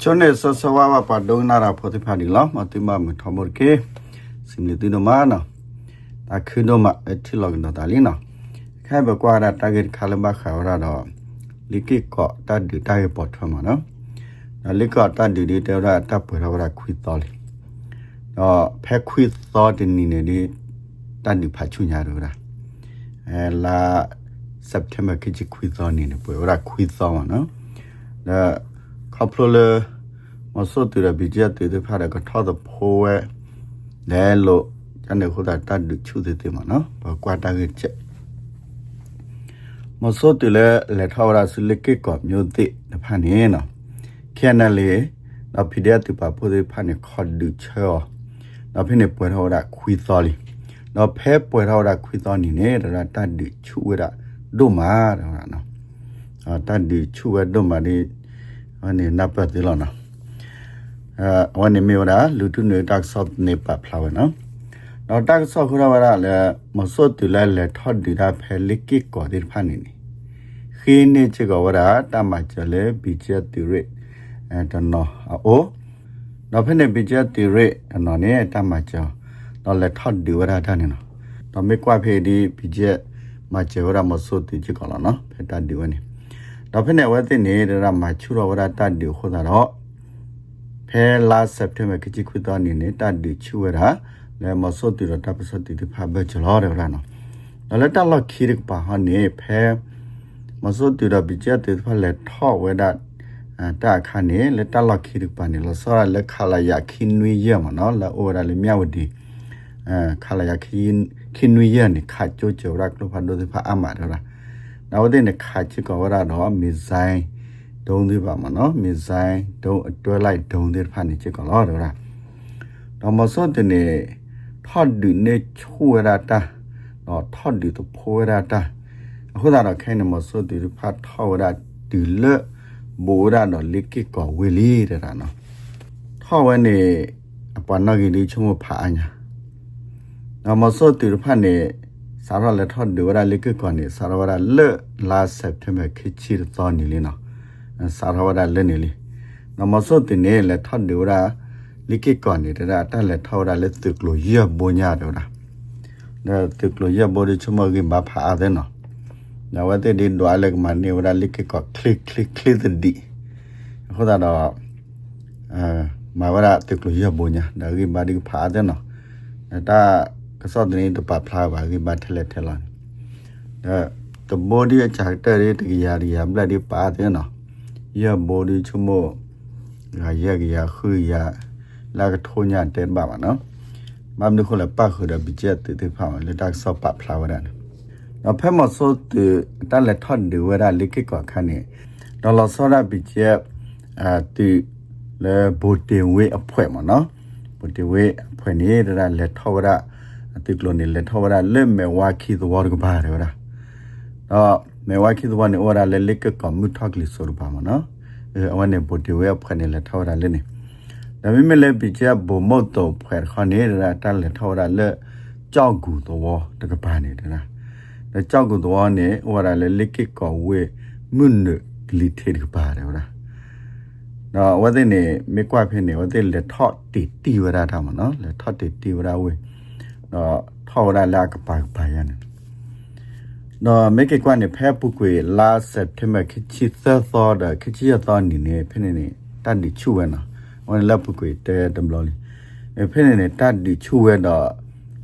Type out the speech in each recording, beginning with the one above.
ချွန်းနေဆဆဝါဝပါဒုံနာရာဖောတိဖာဒီလာမတိမမထမရကေစင်လီတီနမနာတာခိနမအတီလောကနတာလီနာခဲဘကွာတာတာဂက်ခါလမခါဝရတော့လီကိကောတတ်ဒီတိုင်ပေါ်ထမနော်ဒါလီကောတတ်ဒီဒီတဲရတပ်ပွေရဝရခွီတော်လီတော့ဖက်ခွီတော်တင်နေနေဒီတတ်ဒီဖာချူညာတော့လားအဲလာ September ကကြီးခွီတော်နေနေပွေရခွီတော်မနော်ဒါ ခေါပလိုလေမဆိုတူရဘီဂျက်တူတူဖာရကထောက်တဲ့ဖိုးဝဲလဲလို့ကျန်တဲ့ခုတာတတ်ချူတဲ့မနော်ဘာကွာတာကချက်မဆိုတူလေလက်ထောက်ရစလစ်ကကောမျိုးတိတဖာနေနော်ခဲနလေတော့ဖီဒီယက်တူပါဖိုးတဲ့ဖာနေခေါ်ဒူချောတော့ဖိနေပွဲထောက်ရခွီတော်လီတော့ဖဲပွဲထောက်ရခွီတော်နေနေတာတတ်ချူဝဲတာဒုမာတော့နော်အာတတ်ချူဝဲဒုမာဒီ วันนี้นับไปที่แล้วนะเอ่อวันนี้มีเวลาลูทุนเนี่ยตักสอบในปะพลาวเนาะเราตักสอบคือเราว่าแล้วมาสดตัวแล้วแล้วทอดดีได้เพลิกิก่อที่พันนี่ขีนี่จะก็ว่าตามมาจะเลยบิจติเรเอ่อตอนเนาะโอ้เราเพิ่นบิจติเรอันนั้นเนี่ยตามมาจะเราแล้วทอดดีว่าท่า တော့ဖက်နဲ့ဝဲတဲ့နေတဲ့မှာချူတော်ဝရတတ်ဒီခိုးတာတော့ဖဲလာစက်တမ်ဘာကကြီးခွတော်နေနေတတ်ဒီချူရတာလဲမစောတူတော့တပစတူဒီဖာဘချလောတယ်လားနော်တော့လက်တက်လောက်ခီရပါဟနေဖဲမစောတူတော့ဘီကျတဲ့ဖက်လက်ထော့ဝဲတာတာခါနေလက်တက်လောက်ခီရပါနေလို့စောရလက်ခလာရခင်းနွေရမနော်လာအိုရလေမြဝဒီအဲခလာရခင်းခင်းနွေရနေခါကြိုးကြရက်လို့ဖတ်လို့ဖာအမှာတော့လား နောက်တဲ့ခါချစ်ကောရတော့မီဇိုင်းဒုံသေးပါမနော်မီဇိုင်းဒုံအတွဲလိုက်ဒုံသေးဖာနေချစ်ကောတော့တော့တော့မစောတဲ့နေထော့ဒီနေချူရတာတော့ထော့ဒီတော့ဖိုရတာအခုတော့ခိုင်းနေမစောဒီဖာထော့ရဒီလေဘူရတော့လိကိကောဝီလီရတာနော်ထော့ဝဲနေအပနာကြီးဒီချုံဖာအညာတော့မစောဒီဖာနေ สารละทอดดูราลิกก่อนนี่สารวราเลลาเซปเทมเบอร์คิชิรตอนนี่เลยเนาะสารวราเลนี่เลยนมสตินี่ละทอดดูราลิกก่อนนี่ระตะละทอดราเลตึกโลเยบุญญาเดราเดตึกโลเยบุญชมกินบาผาเดเนาะนวแต่ดินดวาเลกมันนี่ราลิกก็คลิกคลิกคลิกดีเขาตาดอกเอ่อมาวราตึกโลเยบุญญาเดกินบาดิผาเดเนาะแต่ စောတဲ့တပဖလာပါကိဘတ်ထလက်ထလာဒါတဘောဒီအချာတဲ့ရတကရာရီယာဘလက်ဒီပါတယ်နော်ရဘောဒီချမောငါရကရခူရလာကထိုးညာတဲ့ပါပါနော်မမ်နခုလပတ်ခရဘချက်တေဖောင်းလက်တက်စောပဖလာဝရနော်ဖဲမစောတတလက်ထတ်ဒီဝရလိကိကောခါနေဒေါ်လာစောရဘချက်အာတီလေဘိုတင်ဝေးအဖွဲမနော်ဘိုတင်ဝေးအဖွဲနေတဲ့လက်ထောဝရ တိကလိုနေလက်ထောဝရလက်မဲဝါခီသဝရကဘာရဝရတော့မဲဝါခီသဝနေဝရလက်လက်ကကမ္မထကလီဆိုရပါမနော်အဲအဝနေပိုတီဝဲဖခနေလက်ထောဝရလက်နေဒါပေမဲ့လည်းပြချဘုံမော့တော့ဖဲခနေရတာလက်ထောဝရလက်ကြောက်ကူတော့တကဘာနေတလားဒါကြောက်ကူတော့နေဝရလက်လက်ကကဝဲမွန်းနဂလီထေကဘာရဝရတော့ဝတဲ့နေမေကွာဖဲနေဝတဲ့လက်ထော့တီတီဝရတာမနော်လက်ထော့တီတီဝရဝဲ တော့ထောက်ရလာကပါပါရနေတော့မိကေကွနဲ့ဖဲပုကွေလာစက်တမခချီသသောဒခချီသောနေနေဖိနေနေတတ်ဒီချူဝဲနော်ဝန်လပုကွေတဲတမလို့လီဖိနေနေတတ်ဒီချူဝဲတော့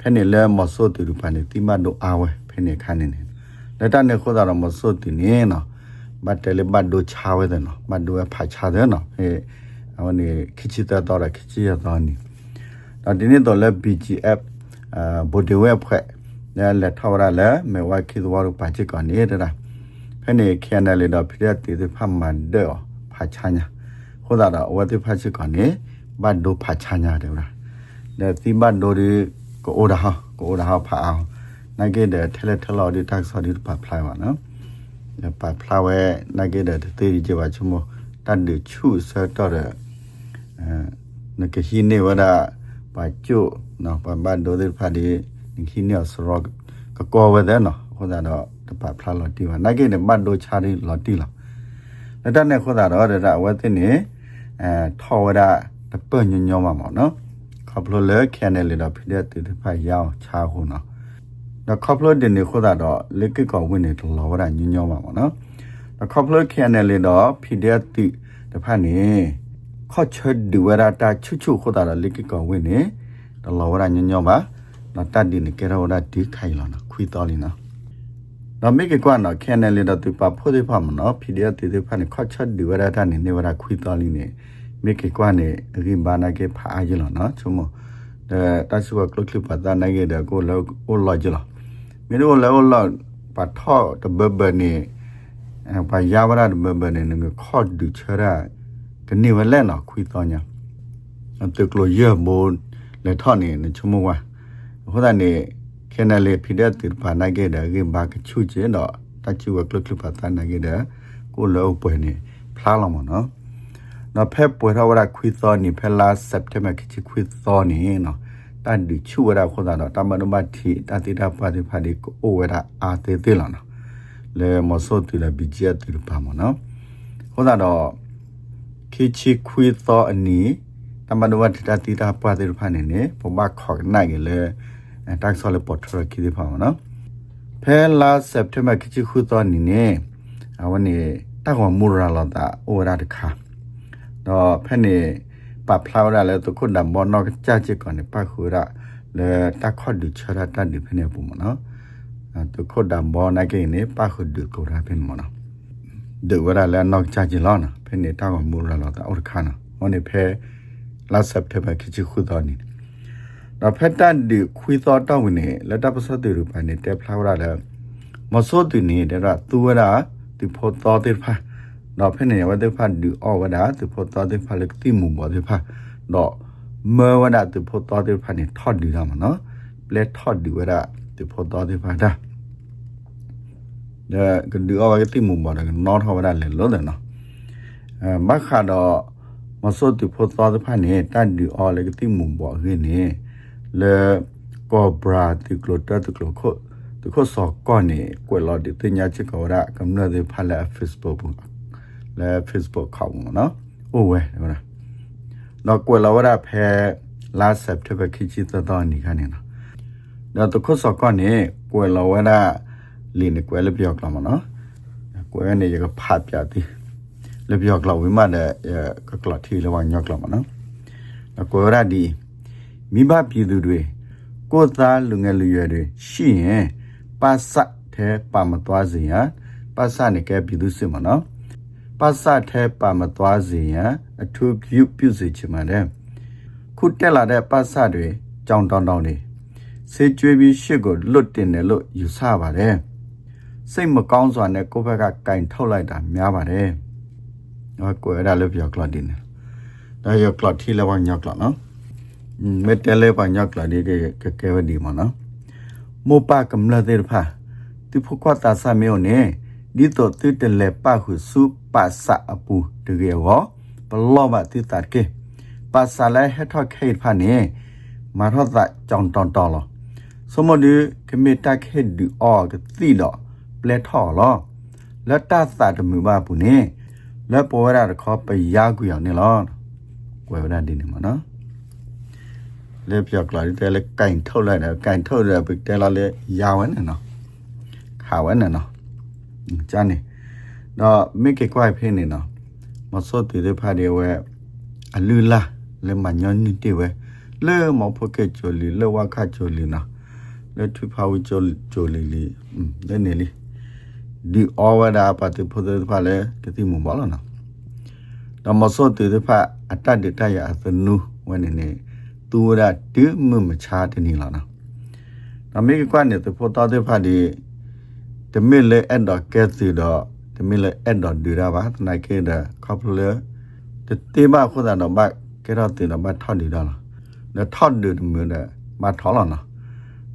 ဖိနေလဲမဆိုတူပန်နေတိမတ်တို့အာဝဲဖိနေခါနေနေလက်တနေခေါ်တာမဆိုတူနေနော်ဘတ်တယ်လေဘတ်တို့ချာဝဲတယ်နော်ဘတ်တို့ဖာချာတယ်နော်ဟဲ့အဝန်နေခချီသသောဒခချီသောနေတော့ဒီနေ့တော့လဲ BGF အာ ဘိုဒီဝဲဖွဲ့လဲလက်ထောက်ရလဲမေဝခိသဝရပါချစ်ကောနေတာဖဲနေခဲနယ်လေတော့ပြည့်တည်ဖတ်မှန်တော့ဖာချညာခေါ်တာတော့ဝတိဖတ်ချစ်ကောနေဘတ်ဒိုဖာချညာတယ်လားလဲတိဘတ်ဒိုဒီကိုအိုဒါဟာကိုအိုဒါဟာဖာအောင်နိုင်ခဲ့တဲ့ထဲလက်ထလော်ဒီတက်ဆော်ဒီပါဖလိုက်ပါနော်ပါဖလာဝဲနိုင်ခဲ့တဲ့တေးကြပါချမတတ်ဒီချူဆတ်တော့အဲနကဟိနေဝဒါ ပါကျုနော်ပဘဒိုဒီဖာဒီခင်းနေစရောကကောဝတဲ့နော်ခေါ်တာတော့တပတ်ဖလာလော်တီပါနိုင်ကနေမတ်ဒိုချာရီလော်တီလာလက်တနဲ့ခေါ်တာတော့ဒါဝတ်တဲ့နေအဲထော်ဝဒတပညညောမှာပေါ့နော်ခေါပလိုလေခဲနယ်လေတော့ဖြစ်တဲ့တူတဖာရောင်းချာခုနော်တော့ခေါပလိုတင်နေခိုးတာတော့လေကကောဝင်နေတော့လောဝဒညညောမှာပေါ့နော်တော့ခေါပလိုခဲနယ်လေတော့ဖြစ်တဲ့တူတဖာနေ ခေါချဒူဝရတာချွချွခိုးတာတော့လေကကောဝင်နေတော့လောဝဒညညောမှာတော့တတ်ဒီနေကြရောဒါဒီခိုင်လောနော်ခွီတော်လီနော်တော့မိကကွာနော်ခဲနယ်လေတော့သူပါဖို့သေးဖမနော်ဖီဒီအတေသေးဖနဲ့ခေါ်ချက်ဒီဝရတာနေနေဝရခွီတော်လီနေမိကကွာနေအရင်ဘာနာကေဖာအားကြလောနော်ချုံမအဲတဆူကကလကလပတာနိုင်ကေတဲ့ကိုလောအိုလောကြလောမင်းတို့လောလောပါထော့တဘဘနေအပါရဝရတဘဘနေငခေါ်ဒူချရာ ကနေဝလဲနော်ခွီတော်ညာအတကလိုရမိုးလေထော့နေချုံမဝါဟိုဒါနေခဲနလေဖိတဲ့တိပါနိုင်ခဲ့တဲ့ဂိဘာကချူချင်တော့တချူကကလကလပါတနိုင်ခဲ့တဲ့ကိုလောပွဲနေဖလားလောမနော်နော်ဖက်ပွဲတော့ရခွီသောနေဖလာစက်တဘာကချခွီသောနေနော်တန်ဒီချူရခေါ်တာတော့တမနမတီတတိတာပါတိဖာဒီကိုအိုဝရအာတေတေလောနော်လေမစောတူလာဘီဂျက်တူပါမနော်ခေါ်တာတော့ ခိချခွီသောအနီတမနမတီတတိတာပါတိဖာနေနေဘမခေါ်နိုင်လေ tax sol pot for ki di phama no phe la september ki chi khu to ni ne awan ni ta ko mu ra la ta o ra de kha do phe ni pa phlau ra le to khun da mo no cha chi ko ni pa khu ra le ta kho du cha ra ta ni phe ne pu mo no to khod da mo na ke ni pa khu du ko ra phe mo no de wa ra le no cha chi lo na phe ni ta ko mu ra la ta o ra kha na ho ni phe la september ki chi khu to ni တော့ဖက်တန်ဒီခွေသောတောင်းနေလက်တပစတေရူပန်နေတက်ဖလာဝရလဲမစောတူနေတဲ့သူဝရဒီဖို့တော်တဲ့ဖာတော့ဖက်နေဝတဲ့ဖာဒီအောဝဒဒီဖို့တော်တဲ့ဖာလက်တိမူဘောတဲ့ဖာတော့မေဝဒဒီဖို့တော်တဲ့ဖာနေထော့ဒီလာမနော်ပလက်ထော့ဒီဝရဒီဖို့တော်တဲ့ဖာဒါ ဒါကဒီအောဝကတိမူဘောတဲ့နော်ထောဝရလဲလို့တယ်နော်အဲမခါတော့မစောတူဖို့တော်တဲ့ဖာနေတန်ဒီအောလေကတိမူဘောခင်းနေလေကောဘရာတိကလိုတတကလိုခိုတခိုစောကောနေကွယ်လော်ဒီတင်ညာချစ်ကောရကမ္နဒေဖလာ Facebook ဘူးလေ Facebook ခေါင်းနော်အိုဝဲဟောလားတော့ကွယ်လော်ရဖဲ last September ခိချီတတော်နေခနေနော်တော့တခိုစောကောနေကွယ်လော်ရ လင်းကွယ်လပြောကလာမနော်ကွယ်နေရကဖတ်ပြသည်လပြောကလာဝိမတဲ့ကကလာထီလဝညောကလာမနော်ကွယ်ရဒီမိဘပြည်သူတွေကိုယ်သားလူငယ်လူရွယ်တွေရှိရင်ပါစတဲ့ပါမသွားစေရန်ပါစနေကပြည်သူစစ်မနော်ပါစတဲ့ပါမသွားစေရန်အထူးပြုပြုစေချင်ပါတယ်ခုတက်လာတဲ့ပါစတွေကြောင်တောင်းတောင်းနေစေကျွေးပြီးရှစ်ကိုလွတ်တင်တယ်လို့ယူဆပါတယ် စိတ်မကောင်းစွာနဲ့ကိုယ့်ဘက်ကကင်ထုတ်လိုက်တာများပါတယ်ဟောကိုယ်အဲ့ဒါလည်းပြောကလတ်တင်တယ်ဒါရောကလတ်ထီလည်းဝညောက်ကလတ်နော်မတလဲပါညကလာဒီကကကဲဝဒီမနော်မောပါကမလာတဲ့ဖာတိဖခွတ်တာဆာမေ ਨੇ ဒီတော့တိတလဲပါခုစုပါစအပူတကယ်ဟောဘလောမတိတတ်ကေပါစလဲဟထခိဖာနေမာထောတာကြောင်တောင်တော်လောစမဒီကမေတခဲဒီအောကတိတော့ ပလက်ထော်လောလက်တသတ်မှုပါဘူးနေလက်ပေါ်ရတာခေါ်ပရကူရောင်နေလောကွယ်ဝရဒီနေမနော်လေပြောက်ကလာတယ်လေကင်ထုတ်လိုက်တယ်ကင်ထုတ်တယ်ပြတယ်လာလေရာဝဲနေနော်ခါဝဲနေနော်ကျန်နေတော့မိကေကွိုက်ဖင်းနေနော်မစောတည်တဲ့ဖာဒီဝဲအလူလာလေမညွန်နီတီဝဲလေမဖို့ကေချိုလီလေဝါခါချိုလီနော်လေထွဖာဝချိုချိုလီလီလဲနေလီ ဒီအောဝဒါပတ်ဖို့တဲ့ဖာလေကတိမဘောလားနော်တော့မစောတည်တဲ့ဖာအတတ်တရအသနူဝဲနေနေသူရတူးမမချာတနေလာနော်ဒါမေကွာနေတဖို့တော်တဲ့ဖာဒီတမီလေအဲ့တော့ကဲစီတော့တမီလေအဲ့တော့ဒူရာပါနိုင်ခဲ့တဲ့ကောပလေတတေမခုသာတော့မကဲတော့တင်တော့မထောက်နေတော့လားဒါထောက်တယ်မြင်တယ်မထောက်လာနော်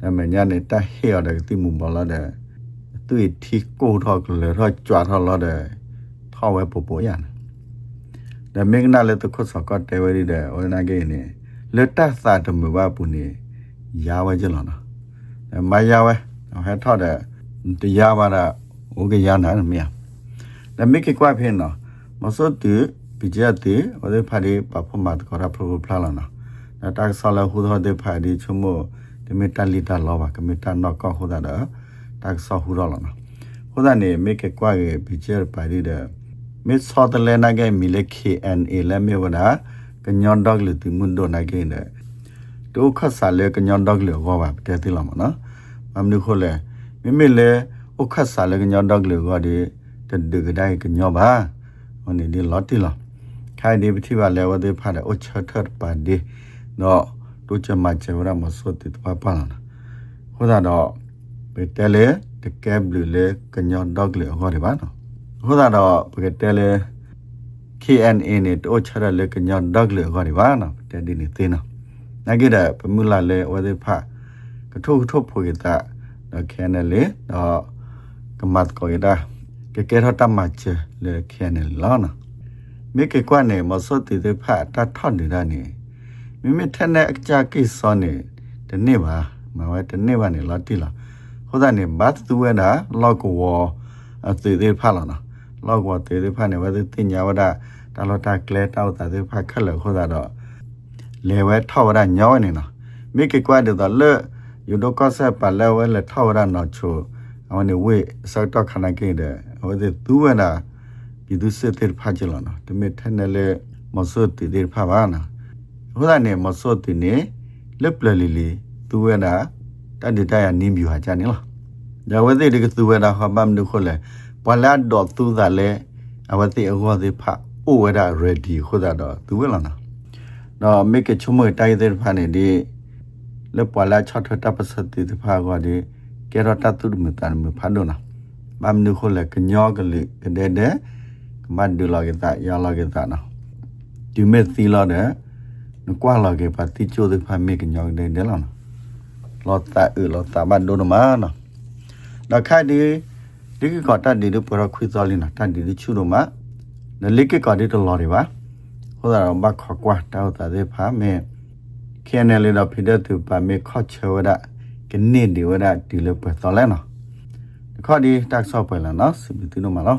ဒါမှညာနေတဟဲရတဲ့တိမှုမလာတဲ့ သူ့ထီကိုထောက်ကလေးတော့ကြွားထောက်လာတဲ့ထောက်ဝဲပပရန်ဒါမင်းကလည်းတခုစကောတဲဝဲရတဲ့ဝနာကေနေလက်တသာတမဘပူနေရဝဲကြလောနော်မရဝဲဟဲထောက်တဲ့တရားပါတာโอเคရနာမရဒါမိကေကွာဖင်းနော်မစောတူဖ ပိကြတဲ့ဝဒေဖာဒီပပမတ်ကောရပရပလာလာနာဒါတက်ဆလာဟူသောဒေဖာဒီချမောဒီမီတလီတာလောပါကမီတာနော့ကောဟူဒါတ က်ဆဟူရောလာနာဟူဒါနေမေကေကွာကေပိကြပါဒီတဲ့မေဆောတလဲနာကေမီလေ KNA လဲမေဝနာကညွန်ဒေါကလူတီမွန်ဒိုနာကေတဲ့ဒုခဆာလေကညွန်ဒေါကလူဟောပါတဲ့တိလာမနော်မမနုခိုလေမိမိလေဥခဆာလေကညွန်ဒေါကလူဟောဒီတဒကဒိုင်ကညောပါဟိုနေဒီလော်တီလာခိုင်ဒီပတိပါလေဝဒေဖာတဲ့ဥချထတ်ပါဒီနော်တို့ချမချေဝရမစောတိတ ပါပါလာဟိုဒါတော့ပေတဲလေတကဲဘလူလေကညောဒေါကလူဟောဒီပါနော်ဟိုဒါတော့ပေတဲလေ KNA နဲ့တိုးချရလေကညောဒေါကလူဟောဒီပါနော်တဲ့ဒီနေသေးနော်နာကိတဲ့ပမူလာလေဝဒေဖာကထုကထုဖိုရတာတော့ KNA လေတော့ကမတ်ကိုရတာကဲကဲရတမချေလေ KNA လောနော်မိကေကွနဲ့မစောတိတဲ့ဖာတတ်ထော့နေတာနေမိမိထက်နဲ့အကြကိစောနေဒီနေ့ပါမဝဲဒီနေ့ပါနေလာတိလာ ဟိုဒါနေဘတ်သူဝဲတာလောက်ကောအသေးသေးဖာလာနော်လောက်ကောသေးသေးဖာနေဝဲတင်ညာဝဒတာလောတာကလဲတောက်တာသေးဖာခက်လို့ဟိုဒါတော့လေဝဲထောက်ဝဒညောင်းနေနော်မိကေကွတဲ့လေယူဒိုကောဆက်ပါလဲဝဲလေထောက်ဝဒနော်ချိုအဝနေဝေစောက်တော့ခဏကိတဲ့ဟိုဒီသူဝဲတာပြည်သူစစ်တဲ့ဖာကြလောနော်တမေထနေလေမစောတိတဲ့ဖာပါနော်ဟိုဒါနေမစောတိနေလက်ပလလီလီသူဝဲတာ တတ်တရနင်းပြဟာကြနေလားဒါဝဲတဲ့ဒီကသူဝဲတာဟောပမ်နုခလဲပလာဒေါ်သူသာလဲအဝတိအဝတိဖာအိုဝဲတာ ready ဟိုဒါတော့သူဝဲလားနော်တော့မိကချုံမတိုက်တဲ့ဖာနေဒီလက်ပလာချတ်ထပ်ပစတိတဖာကောဒီကေရတတုမတန်မဖာဒိုနာမမ်နုခလဲကညောကလေးကတဲ့တဲ့ကမတ်ဒူလာကတာယာလာကတာနော်ဒီမဲ့သီလာတဲ့နကွာလာကေပါတိချိုတဲ့ဖာမေကညောတဲ့တဲ့လားနော် လောတာအလောတာမဒိုနမနော်တော့ခိုက်ဒီဒီကကတတ်ဒီတို့ပရခွေစောလင်းနော်တတ်ဒီချူတော့မနလိကကဒီတလော်တွေပါဟိုဒါတော့ဘခကွာတောက်တာတဲ့ဖာမေခဲနယ်လေတော့ဖိတဲ့သူပါမေခော့ချဝဒကနေဒီဝဒဒီလိုပတ်တော်လဲနော်ဒီခေါ်ဒီတက်ဆော့ပွဲလာနော်စီပီတူနော်မလား